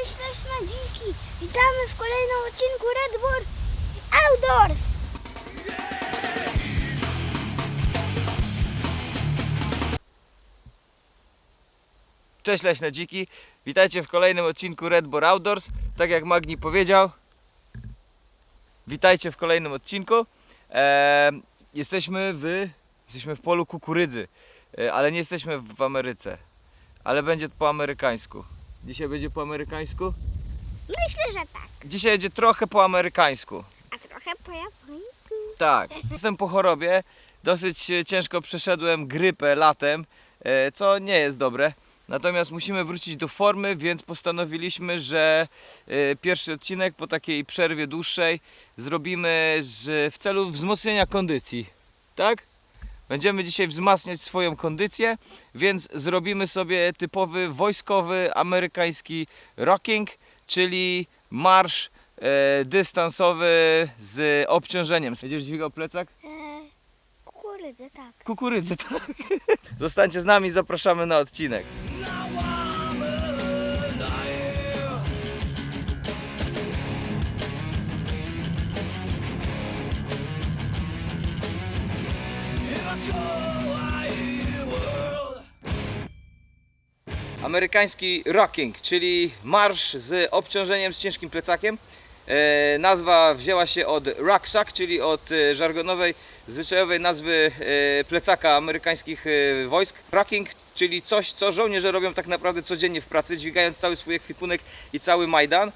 cześć, leśne dziki! Witamy w kolejnym odcinku Red Bull Outdoors! Cześć leśne dziki, witajcie w kolejnym odcinku Red Bull Outdoors. Tak jak Magni powiedział, witajcie w kolejnym odcinku. Eee, jesteśmy w jesteśmy w polu kukurydzy, e, ale nie jesteśmy w Ameryce, ale będzie po amerykańsku. Dzisiaj będzie po amerykańsku? Myślę, że tak, Dzisiaj będzie trochę po amerykańsku. a trochę po japońsku. Tak. Jestem po chorobie. Dosyć e, ciężko przeszedłem grypę latem, e, co nie jest dobre. Natomiast musimy wrócić do formy, więc postanowiliśmy, że e, pierwszy odcinek po takiej przerwie dłuższej zrobimy w celu wzmocnienia kondycji. Tak? Będziemy dzisiaj wzmacniać swoją kondycję, więc zrobimy sobie typowy wojskowy amerykański rocking, czyli marsz e, dystansowy z obciążeniem. Będziesz dźwigał plecak? Eee, kukurydzę, tak. Kukurydzy, tak. Zostańcie z nami, zapraszamy na odcinek. Amerykański rocking, czyli marsz z obciążeniem z ciężkim plecakiem. E, nazwa wzięła się od rucksack, czyli od e, żargonowej, zwyczajowej nazwy e, plecaka amerykańskich e, wojsk. Rocking, czyli coś, co żołnierze robią tak naprawdę codziennie w pracy, dźwigając cały swój ekwipunek i cały Majdan. E,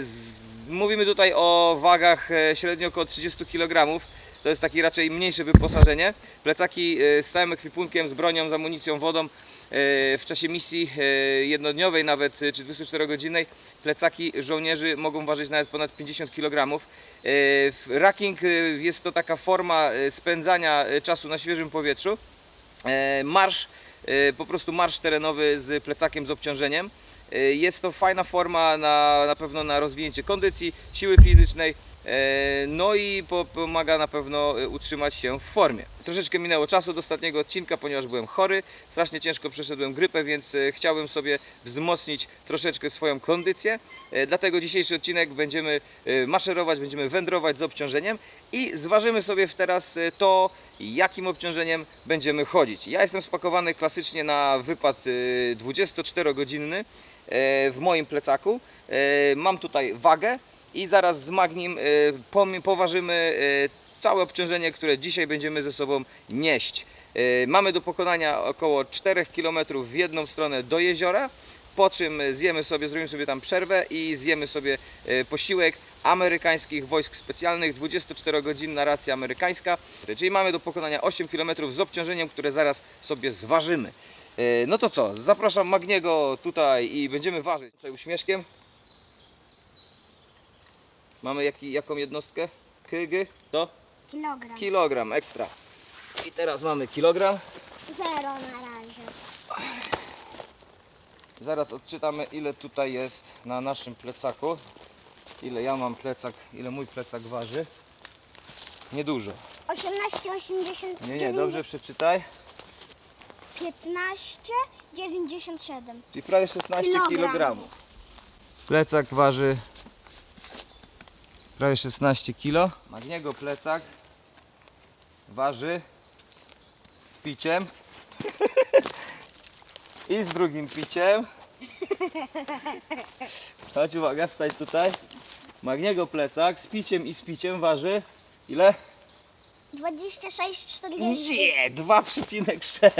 z, mówimy tutaj o wagach e, średnio około 30 kg. To jest takie raczej mniejsze wyposażenie. Plecaki e, z całym ekwipunkiem, z bronią, z amunicją, wodą. E, W czasie misji e, jednodniowej nawet, czy 24-godzinnej, plecaki żołnierzy mogą ważyć nawet ponad 50 kg. Racking jest to taka forma spędzania czasu na świeżym powietrzu. Marsz, po prostu marsz terenowy z plecakiem z obciążeniem. E, Jest to fajna forma na, na pewno na rozwinięcie kondycji, siły fizycznej, e, no i po- pomaga na pewno e, utrzymać się w formie. Troszeczkę minęło czasu do ostatniego odcinka, ponieważ byłem chory, strasznie ciężko przeszedłem grypę, więc chciałbym sobie wzmocnić troszeczkę swoją kondycję. Dlatego dzisiejszy odcinek będziemy maszerować, będziemy wędrować z obciążeniem i zważymy sobie teraz e, to, jakim obciążeniem będziemy chodzić. Ja jestem spakowany klasycznie na wypad e, 24-godzinny e, w moim plecaku. Mam tutaj wagę i zaraz z Magnim poważymy całe obciążenie, które dzisiaj będziemy ze sobą nieść. Mamy do pokonania około 4 km w jedną stronę do jeziora, po czym zjemy sobie, zrobimy sobie tam przerwę i zjemy sobie e, posiłek amerykańskich wojsk specjalnych, 24-godzinna racja amerykańska, czyli mamy do pokonania 8 km z obciążeniem, które zaraz sobie zważymy. E, No to co, zapraszam Magniego tutaj i będziemy ważyć. Tutaj uśmieszkiem. Mamy jaki, jaką jednostkę? KG? To? Kilogram. Kilogram ekstra. I teraz mamy kilogram. Zero na razie. Zaraz odczytamy ile tutaj jest na naszym plecaku. Ile ja mam plecak, ile mój plecak waży. Niedużo. 18, 80, Nie, nie, dobrze przeczytaj. 15, 97. Czyli prawie 16 Kilogram. kg. Plecak waży prawie 16 kg. Magniego plecak waży z piciem i z drugim piciem. Chodź uwaga, staj tutaj. Magniego plecak z piciem i z piciem waży ile? 26, 40. Nie, 2,6.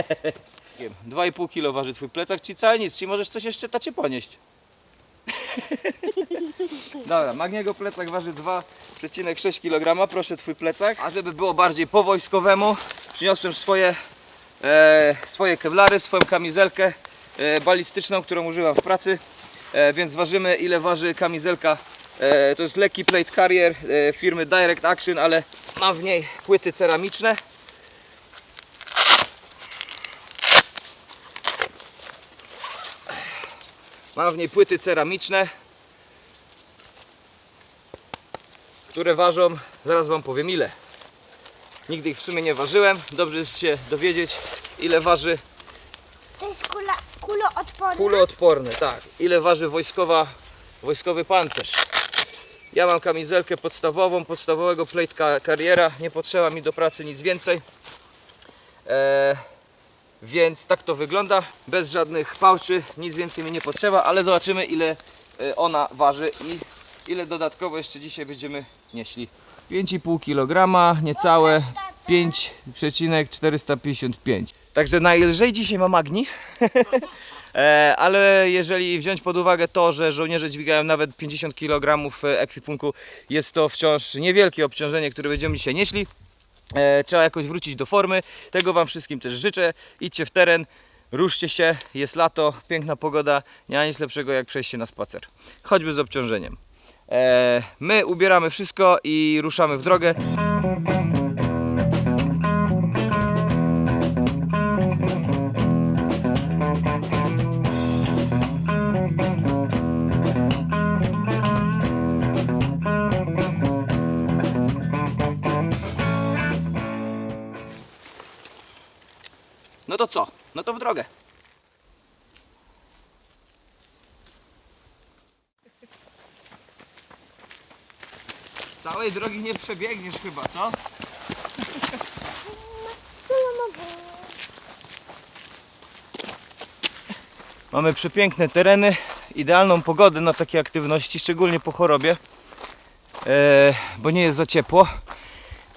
2,5 kg waży twój plecak, czyli całe nic, czyli możesz coś jeszcze tacie ponieść. Dobra, Magniego plecak waży 2,6 kg, proszę twój plecak. A żeby było bardziej po wojskowemu, przyniosłem swoje, swoje kewlary, swoją kamizelkę e, balistyczną, którą używam w pracy. E, więc ważymy ile waży kamizelka. E, to jest lekki plate carrier e, firmy Direct Action, ale mam w niej płyty ceramiczne. Mam w niej płyty ceramiczne, które ważą, zaraz Wam powiem ile. Nigdy ich w sumie nie ważyłem, dobrze jest się dowiedzieć ile waży To jest kula, Kuloodporne. Kuloodporne, tak. Ile waży wojskowa, wojskowy pancerz? Ja mam kamizelkę podstawową, podstawowego plate ka- kariera. Nie potrzeba mi do pracy nic więcej. E, więc tak to wygląda. Bez żadnych pałczy, nic więcej mi nie potrzeba, ale zobaczymy ile e, ona waży i ile dodatkowo jeszcze dzisiaj będziemy nieśli. 5,5 kg, niecałe 5,455. Także najlżej dzisiaj ma Magni. E, ale jeżeli wziąć pod uwagę to, że żołnierze dźwigają nawet 50 kg ekwipunku, jest to wciąż niewielkie obciążenie, które będziemy dzisiaj nieśli. E, trzeba jakoś wrócić do formy. Tego Wam wszystkim też życzę. Idźcie w teren, ruszcie się, jest lato, piękna pogoda, nie ma nic lepszego jak przejście na spacer. Choćby z obciążeniem. E, my ubieramy wszystko i ruszamy w drogę. No to co? No to w drogę. Całej drogi nie przebiegniesz chyba, co? Mamy przepiękne tereny, idealną pogodę na takie aktywności, szczególnie po chorobie, e, bo nie jest za ciepło.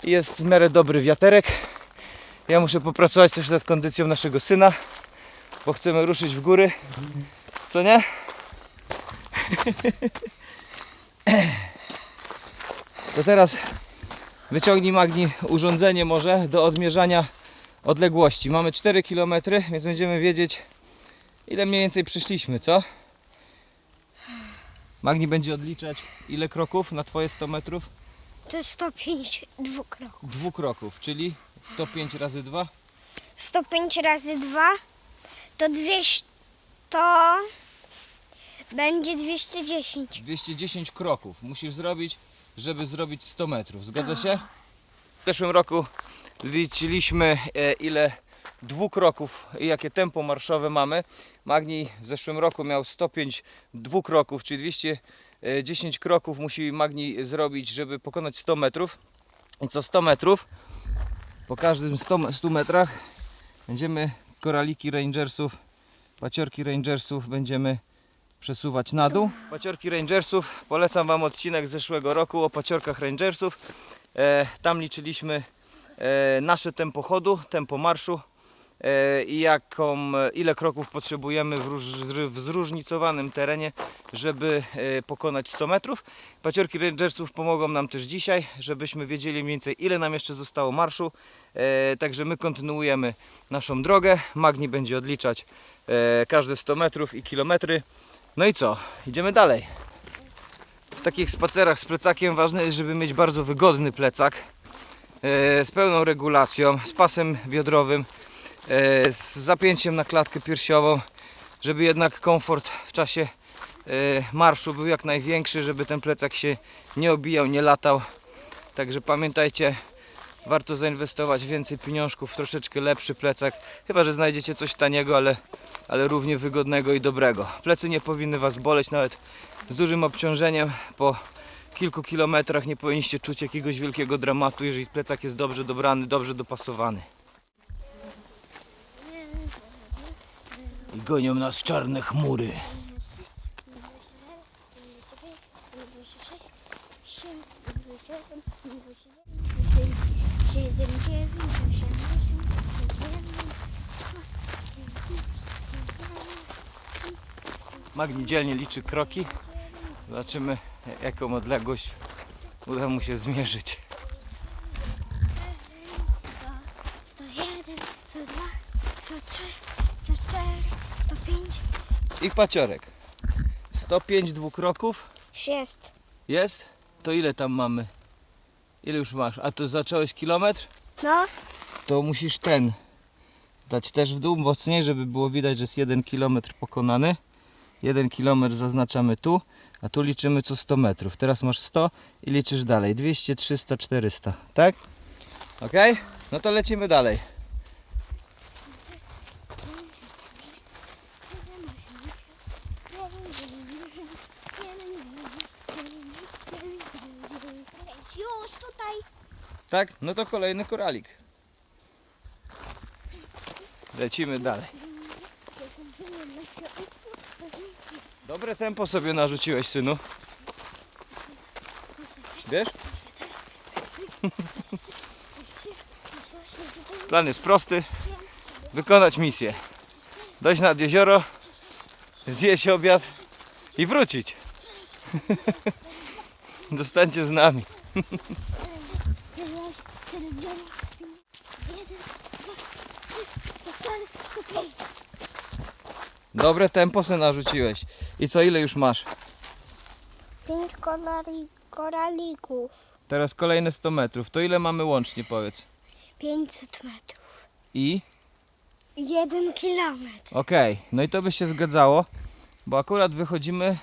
Jest w miarę dobry wiaterek. Ja muszę popracować też nad kondycją naszego syna, bo chcemy ruszyć w góry. Co nie? To teraz wyciągnij Magni urządzenie może do odmierzania odległości. Mamy 4 km, więc będziemy wiedzieć ile mniej więcej przyszliśmy, co? Magni będzie odliczać ile kroków na Twoje 100 metrów? To jest 105 dwukroków. Dwóch kroków, czyli 105 razy 2 105 razy 2 to 200 to będzie 210. 210 kroków musisz zrobić, żeby zrobić 100 metrów. Zgadza się? W zeszłym roku liczyliśmy e, ile dwukroków i jakie tempo marszowe mamy. Magni w zeszłym roku miał 105 dwukroków, czyli 210 kroków musi Magni zrobić, żeby pokonać 100 metrów. I co 100 metrów, po każdym 100, 100 metrach będziemy koraliki rangersów, paciorki rangersów będziemy przesuwać na dół. Paciorki Rangersów, polecam Wam odcinek z zeszłego roku o paciorkach Rangersów. E, tam liczyliśmy e, nasze tempo chodu, tempo marszu e, i jaką, ile kroków potrzebujemy w, róż, w zróżnicowanym terenie, żeby e, pokonać 100 metrów. Paciorki Rangersów pomogą nam też dzisiaj, żebyśmy wiedzieli mniej więcej ile nam jeszcze zostało marszu. E, także my kontynuujemy naszą drogę. Magni będzie odliczać e, każde 100 metrów i kilometry. No i co? Idziemy dalej. W takich spacerach z plecakiem ważne jest, żeby mieć bardzo wygodny plecak e, z pełną regulacją, z pasem biodrowym, e, z zapięciem na klatkę piersiową, żeby jednak komfort w czasie e, marszu był jak największy, żeby ten plecak się nie obijał, nie latał. Także pamiętajcie, warto zainwestować więcej pieniążków troszeczkę lepszy plecak, chyba że znajdziecie coś taniego, ale ale równie wygodnego i dobrego. Plecy nie powinny Was boleć nawet z dużym obciążeniem. Po kilku kilometrach nie powinniście czuć jakiegoś wielkiego dramatu, jeżeli plecak jest dobrze dobrany, dobrze dopasowany. I gonią nas czarne chmury. Magni dzielnie liczy kroki. Zobaczymy jaką odległość uda mu się zmierzyć. 101, 102, 103, 104, 105. I paciorek. 105 dwukroków. Jest. Jest? To ile tam mamy? Ile już masz? A to zacząłeś kilometr? No, To musisz ten dać też w dół mocniej, żeby było widać, że jest 1 km pokonany. 1 km zaznaczamy tu, a tu liczymy co 100 metrów. Teraz masz 100 i liczysz dalej. 200, 300, 400. Tak? Ok? No to lecimy dalej. Już tutaj. Tak? No to kolejny koralik. Lecimy dalej. Dobre tempo sobie narzuciłeś, synu. Wiesz? Plan jest prosty. Wykonać misję. Dojść nad jezioro, zjeść obiad i wrócić. Zostańcie z nami. Dobre tempo se narzuciłeś. I co, ile już masz? Pięć korali, koralików. Teraz kolejne 100 metrów. To ile mamy łącznie, powiedz? 500 metrów. I? Jeden kilometr. Okej, no i to by się zgadzało, bo akurat wychodzimy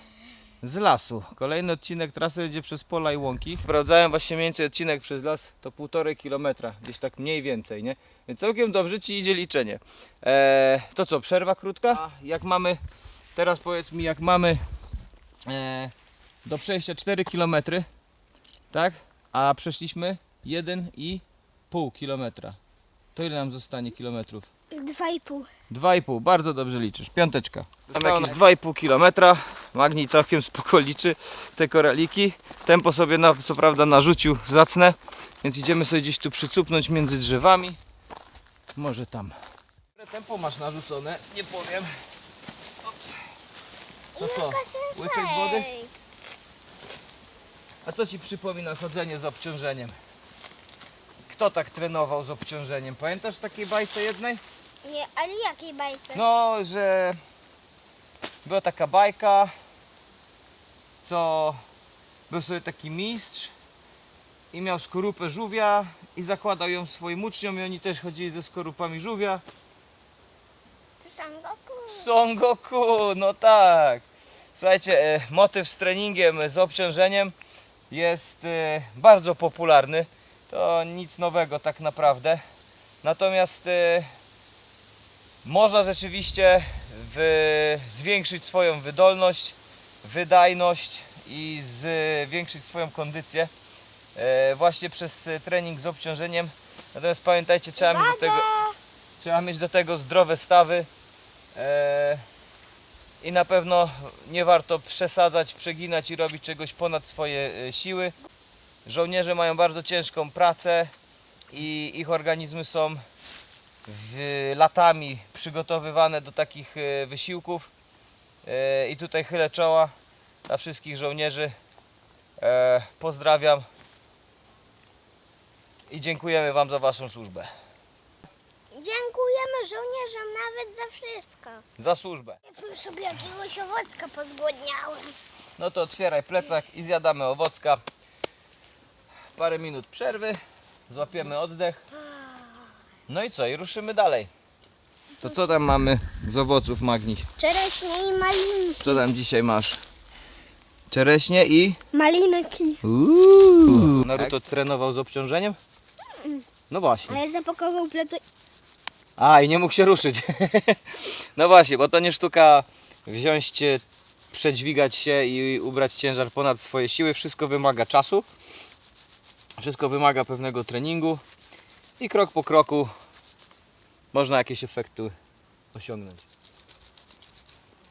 z lasu. Kolejny odcinek trasy będzie przez pola i łąki. Sprawdzałem właśnie mniej więcej odcinek przez las, to półtorej kilometra, gdzieś tak mniej więcej, nie? Więc całkiem dobrze Ci idzie liczenie. Eee, to co, przerwa krótka? A jak mamy, teraz powiedz mi, jak mamy e, do przejścia 4 km, tak? A przeszliśmy 1,5 kilometra. To ile nam zostanie kilometrów? Dwa i pół. 2,5, bardzo dobrze liczysz. Piąteczka. Zostało jakieś 2,5 km. Magni całkiem spoko liczy te koraliki. Tempo sobie na, co prawda narzucił zacne, więc idziemy sobie gdzieś tu przycupnąć między drzewami. Może tam. Tempo masz narzucone, nie powiem. Ops. No co, łyczek wody? A co ci przypomina chodzenie z obciążeniem? Kto tak trenował z obciążeniem? Pamiętasz takiej bajce jednej? Nie, ale jakiej bajce? No, że była taka bajka, co był sobie taki mistrz i miał skorupę żółwia i zakładał ją swoim uczniom i oni też chodzili ze skorupami żółwia. Sam Goku. Son Goku, no tak. Słuchajcie, e, motyw z treningiem, z obciążeniem jest e, bardzo popularny. To nic nowego tak naprawdę. Natomiast e, można rzeczywiście wy, zwiększyć swoją wydolność, wydajność i zwiększyć swoją kondycję e, właśnie przez e, trening z obciążeniem. Natomiast pamiętajcie, trzeba mieć do tego, trzeba mieć do tego zdrowe stawy. E, I na pewno nie warto przesadzać, przeginać i robić czegoś ponad swoje e, siły. Żołnierze mają bardzo ciężką pracę i ich organizmy są latami przygotowywane do takich e, wysiłków. E, I tutaj chylę czoła dla wszystkich żołnierzy. E, Pozdrawiam i dziękujemy Wam za Waszą służbę. Dziękujemy żołnierzom nawet za wszystko. Za służbę. Jedzmy sobie jakiegoś owocka, podgłodniałem. No to otwieraj plecak i zjadamy owocka. Parę minut przerwy, złapiemy oddech. No i co? I ruszymy dalej. To co tam mamy z owoców Magni? Czereśnie i malinki. Co tam dzisiaj masz? Czereśnie i... Malinki. Uuu. Naruto trenował z obciążeniem? No właśnie. Ale zapakował plecak. A, i nie mógł się ruszyć. no właśnie, bo to nie sztuka wziąć, cię, przedźwigać się i ubrać ciężar ponad swoje siły. Wszystko wymaga czasu. Wszystko wymaga pewnego treningu. I krok po kroku można jakieś efekty osiągnąć.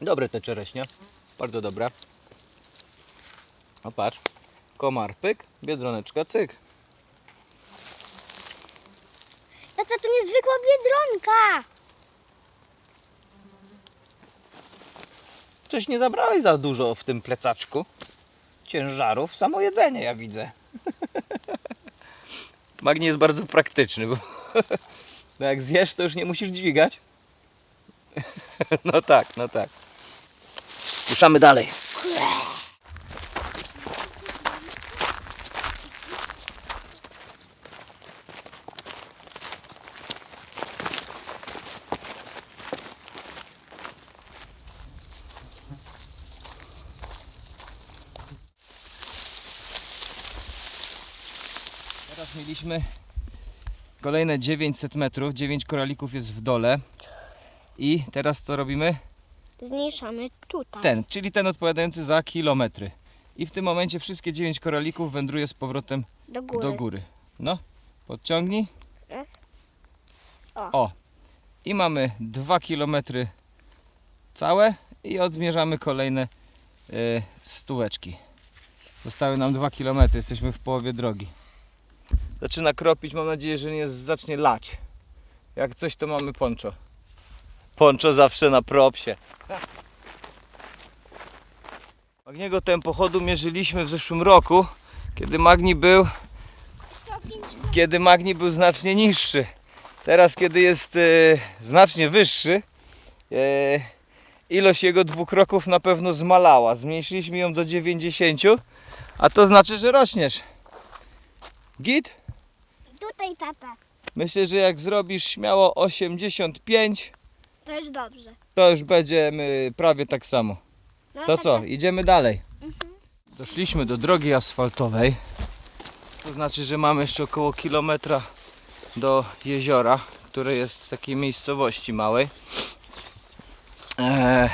Dobre te czereśnie. Bardzo dobre. O patrz. Komar pyk, biedroneczka cyk. Tata, to niezwykła biedronka. Coś nie zabrałeś za dużo w tym plecaczku. Ciężarów, samo jedzenie ja widzę. Magni jest bardzo praktyczny, bo no jak zjesz, to już nie musisz dźwigać. No tak, no tak. Ruszamy dalej. Teraz mieliśmy kolejne 900 metrów, 9 koralików jest w dole. I teraz co robimy? Zmniejszamy tutaj. Ten, czyli ten odpowiadający za kilometry. I w tym momencie wszystkie 9 koralików wędruje z powrotem Do góry. do góry. No, podciągnij. Raz. O. I mamy 2 km całe i odmierzamy kolejne y, stóweczki. Zostały nam 2 km, jesteśmy w połowie drogi. Zaczyna kropić, mam nadzieję, że nie zacznie lać. Jak coś to mamy poncho. Poncho zawsze na propsie. Magniego tempo chodu mierzyliśmy w zeszłym roku, kiedy Magni był 105. kiedy Magni był znacznie niższy. Teraz, kiedy jest e, znacznie wyższy, e, ilość jego dwukroków na pewno zmalała. Zmniejszyliśmy ją do 90, a to znaczy, że rośniesz. Git? Tata. Myślę, że jak zrobisz śmiało 85, To już dobrze. to już będziemy prawie tak samo. No, To co, idziemy dalej. Doszliśmy do drogi asfaltowej. To znaczy, że mamy jeszcze około kilometra do jeziora, które jest w takiej miejscowości małej. Eee,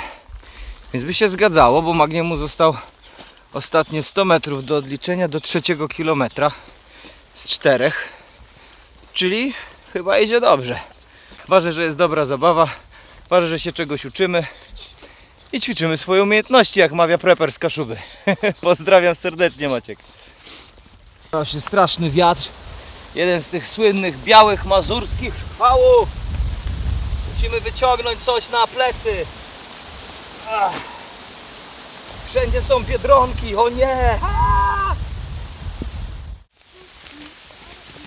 więc by się zgadzało, bo Magniemu został ostatnie 100 metrów do odliczenia do trzeciego kilometra z czterech. Czyli chyba idzie dobrze. Ważne, że jest dobra zabawa. Ważne, że się czegoś uczymy i ćwiczymy swoje umiejętności, jak mawia preper z Kaszuby. Pozdrawiam serdecznie Maciek. To się straszny wiatr. Jeden z tych słynnych białych mazurskich szpałów. Musimy wyciągnąć coś na plecy. Ach. Wszędzie są biedronki, o nie!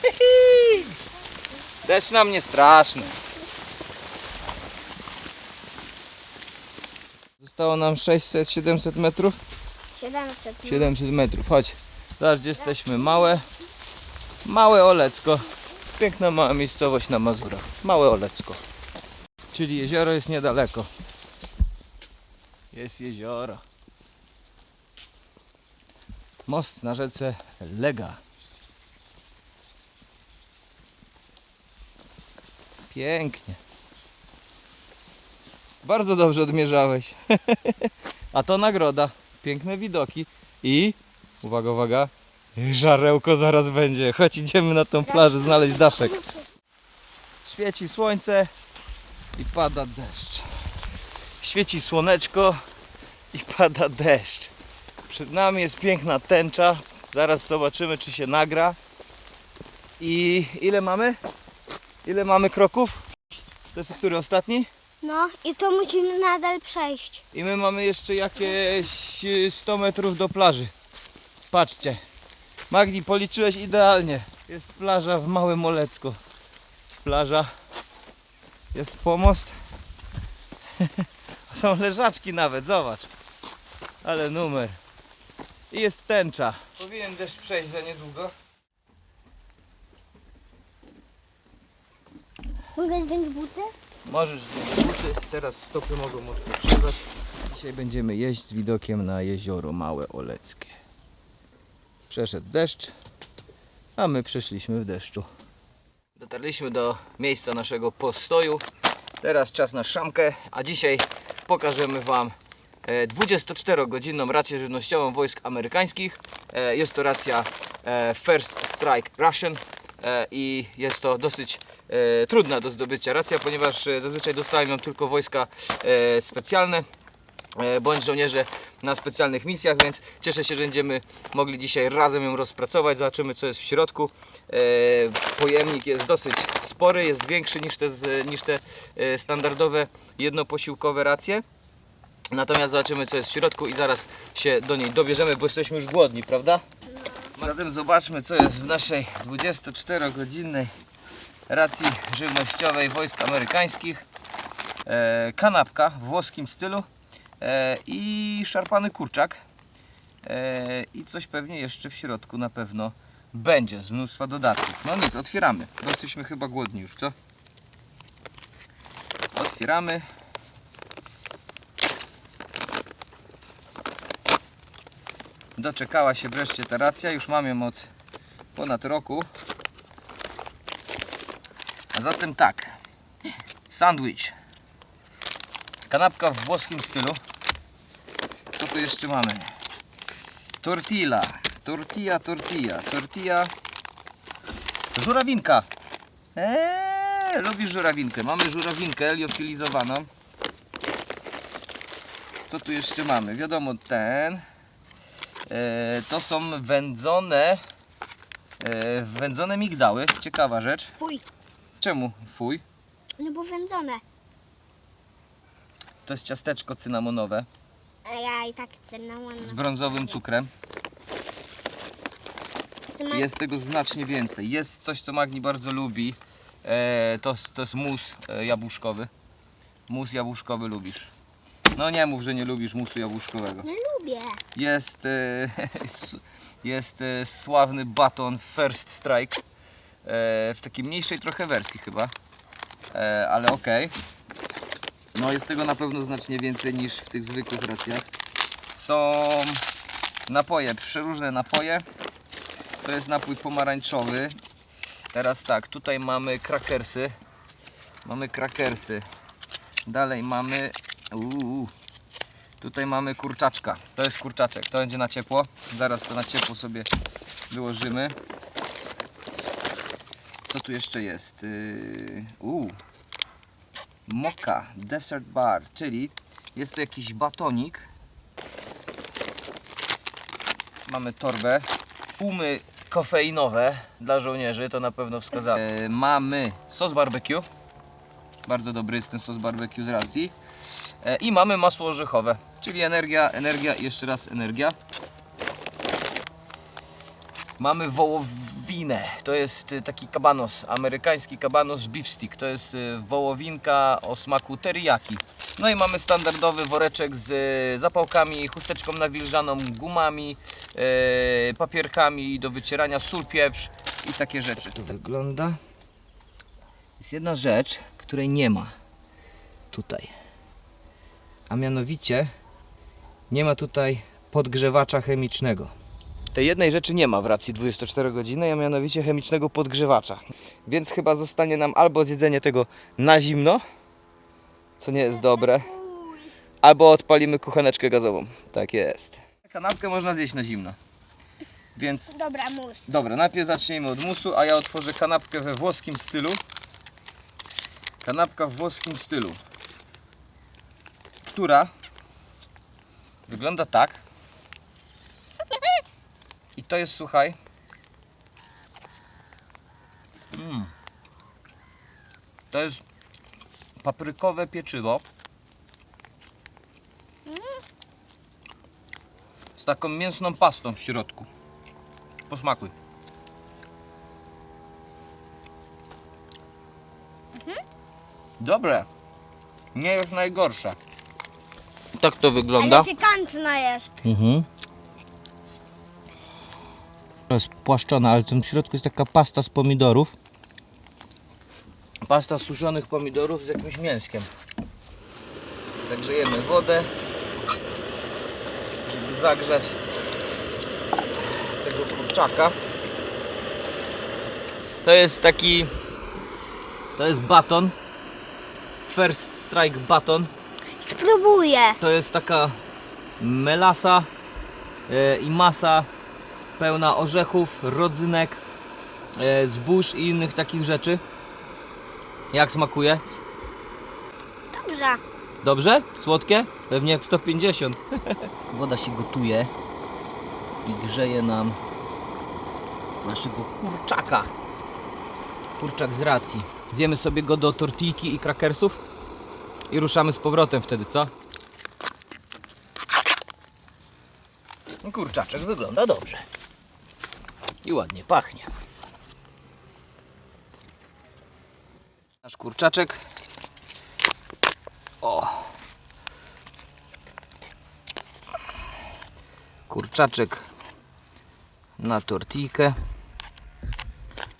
Hihi. Deszcz nam nie straszny. Zostało nam 600-700 metrów. 700. 700 metrów, chodź. Zobacz, gdzie jesteśmy. Małe, małe Olecko. Piękna mała miejscowość na Mazurach. Małe Olecko. Czyli jezioro jest niedaleko. Jest jezioro. Most na rzece Lega. Pięknie. Bardzo dobrze odmierzałeś. A to nagroda. Piękne widoki. I uwaga, uwaga. Żarełko zaraz będzie. Chodź, idziemy na tą plażę znaleźć daszek. Świeci słońce i pada deszcz. Świeci słoneczko i pada deszcz. Przed nami jest piękna tęcza. Zaraz zobaczymy, czy się nagra. I ile mamy? Ile mamy kroków? To jest który ostatni? No i to musimy nadal przejść. I my mamy jeszcze jakieś y, 100 metrów do plaży. Patrzcie. Magni, policzyłeś idealnie. Jest plaża w Małym Olecku. Plaża. Jest pomost. Są leżaczki nawet, zobacz. Ale numer. I jest tęcza. Powinien deszcz przejść za niedługo. Mogę zdjąć buty? Możesz zdjąć buty, teraz stopy mogą odpoczywać. Dzisiaj będziemy jeść z widokiem na jezioro Małe Oleckie. Przeszedł deszcz, a my przeszliśmy w deszczu. Dotarliśmy do miejsca naszego postoju. Teraz czas na szamkę, a dzisiaj pokażemy Wam e, 24-godzinną rację żywnościową wojsk amerykańskich. E, Jest to racja e, First Strike Russian e, i jest to dosyć e, trudna do zdobycia racja, ponieważ e, zazwyczaj dostają ją tylko wojska e, specjalne e, bądź żołnierze na specjalnych misjach, więc cieszę się, że będziemy mogli dzisiaj razem ją rozpracować. Zobaczymy, co jest w środku. E, Pojemnik jest dosyć spory, jest większy niż te, z- niż te e, standardowe jednoposiłkowe racje. Natomiast zobaczymy, co jest w środku i zaraz się do niej dobierzemy, bo jesteśmy już głodni, prawda? Zatem zobaczmy, co jest w naszej 24-godzinnej racji żywnościowej wojsk amerykańskich. E, kanapka w włoskim stylu e, i szarpany kurczak. E, I coś pewnie jeszcze w środku na pewno będzie z mnóstwa dodatków. No nic, otwieramy, bo jesteśmy chyba głodni już, co? Otwieramy. Doczekała się wreszcie ta racja, już mam ją od ponad roku. Zatem tak, sandwich, kanapka w włoskim stylu. Co tu jeszcze mamy? Tortilla. Tortilla, tortilla, tortilla. Żurawinka. Eee, lubisz żurawinkę. Mamy żurawinkę liofilizowaną. Co tu jeszcze mamy? Wiadomo, ten. E, to są wędzone. E, wędzone migdały. Ciekawa rzecz. Fuj. Czemu? Fuj. No bo wędzone. To jest ciasteczko cynamonowe A ja i tak cynamon. z brązowym cukrem. Jest tego znacznie więcej. Jest coś, co Magni bardzo lubi. E, to, to jest mus e, jabłuszkowy. Mus jabłuszkowy lubisz. No nie mów, że nie lubisz musu jabłuszkowego. No lubię. Jest, e, jest e, sławny baton First Strike. E, w takiej mniejszej trochę wersji chyba. E, ale okej. No jest tego na pewno znacznie więcej niż w tych zwykłych racjach. Są napoje, przeróżne napoje. To jest napój pomarańczowy. Teraz tak, tutaj mamy krakersy. Mamy krakersy. Dalej mamy. Uuu, Tutaj mamy kurczaczka. To jest kurczaczek. To będzie na ciepło. Zaraz to na ciepło sobie wyłożymy. Co tu jeszcze jest? Yy, Uuu. Moka Desert Bar, czyli jest to jakiś batonik. Mamy torbę. Pumy kofeinowe dla żołnierzy, to na pewno wskazane. E, mamy sos barbecue. Bardzo dobry jest ten sos barbecue z racji. E, I mamy masło orzechowe, czyli energia, energia i jeszcze raz energia. Mamy wołowinę, to jest y, taki kabanos, amerykański kabanos beef stick, to jest y, wołowinka o smaku teriyaki. No i mamy standardowy woreczek z y, zapałkami, chusteczką nawilżaną, gumami, papierkami do wycierania, sól, pieprz i takie rzeczy. To wygląda. Jest jedna rzecz, której nie ma tutaj. A mianowicie nie ma tutaj podgrzewacza chemicznego. Tej jednej rzeczy nie ma w racji 24 godziny, a mianowicie chemicznego podgrzewacza. Więc chyba zostanie nam albo zjedzenie tego na zimno, co nie jest dobre, albo odpalimy kucheneczkę gazową. Tak jest. Kanapkę można zjeść na zimno. Więc Dobra, mus. Dobra, najpierw zacznijmy od musu, a ja otworzę kanapkę we włoskim stylu. Kanapka w włoskim stylu, która wygląda tak. I to jest, słuchaj. Mm. To jest paprykowe pieczywo. Z taką mięsną pastą w środku. Posmakuj. Dobre. Nie jest najgorsze. Tak to wygląda. Ale pikantna jest. Mhm. To jest płaszczona, ale w tym środku jest taka pasta z pomidorów. Pasta z suszonych pomidorów z jakimś mięskiem. Zagrzejemy wodę, żeby zagrzać tego kurczaka. To jest taki, to jest baton. First Strike baton. Spróbuję. To jest taka melasa e, i masa pełna orzechów, rodzynek, e, zbóż i innych takich rzeczy. Jak smakuje? Dobrze. Dobrze? Słodkie? Pewnie jak 150. Woda się gotuje i grzeje nam naszego kurczaka. Kurczak z racji. Zjemy sobie go do tortilki i krakersów i ruszamy z powrotem wtedy, co? Kurczaczek wygląda dobrze. I ładnie pachnie. Nasz kurczaczek. O. Kurczaczek na tortilkę.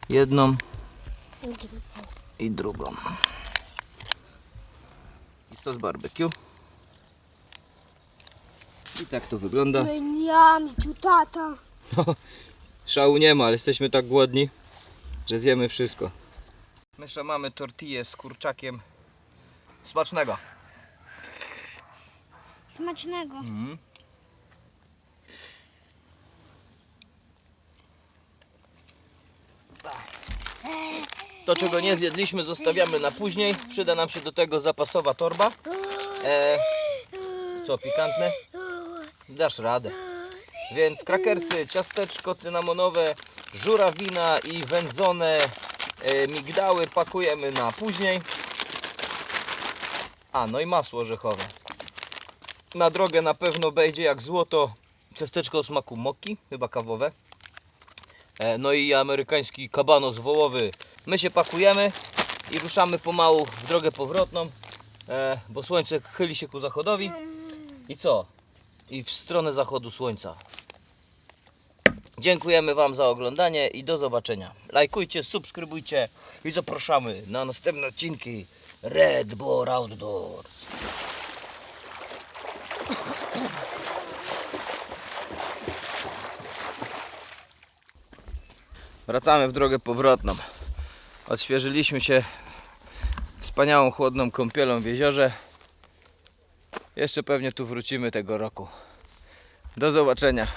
Jedną i drugą. I sos barbecue. I tak to wygląda. Miami, ciutata. Szału nie ma, ale jesteśmy tak głodni, że zjemy wszystko. Mysza mamy tortillę z kurczakiem. Smacznego. Smacznego. Mm. To czego nie zjedliśmy zostawiamy na później. Przyda nam się do tego zapasowa torba. E, co pikantne? Dasz radę. Więc krakersy, ciasteczko cynamonowe, żurawina i wędzone e, migdały pakujemy na później. A, no i masło orzechowe. Na drogę na pewno będzie jak złoto ciasteczko o smaku moki, chyba kawowe. E, No i amerykański kabanos wołowy. My się pakujemy i ruszamy pomału w drogę powrotną, e, bo słońce chyli się ku zachodowi. I co? I w stronę zachodu słońca. Dziękujemy Wam za oglądanie i do zobaczenia. Lajkujcie, subskrybujcie i zapraszamy na następne odcinki Red Bull Outdoors. Wracamy w drogę powrotną. Odświeżyliśmy się wspaniałą chłodną kąpielą w jeziorze. Jeszcze pewnie tu wrócimy tego roku. Do zobaczenia.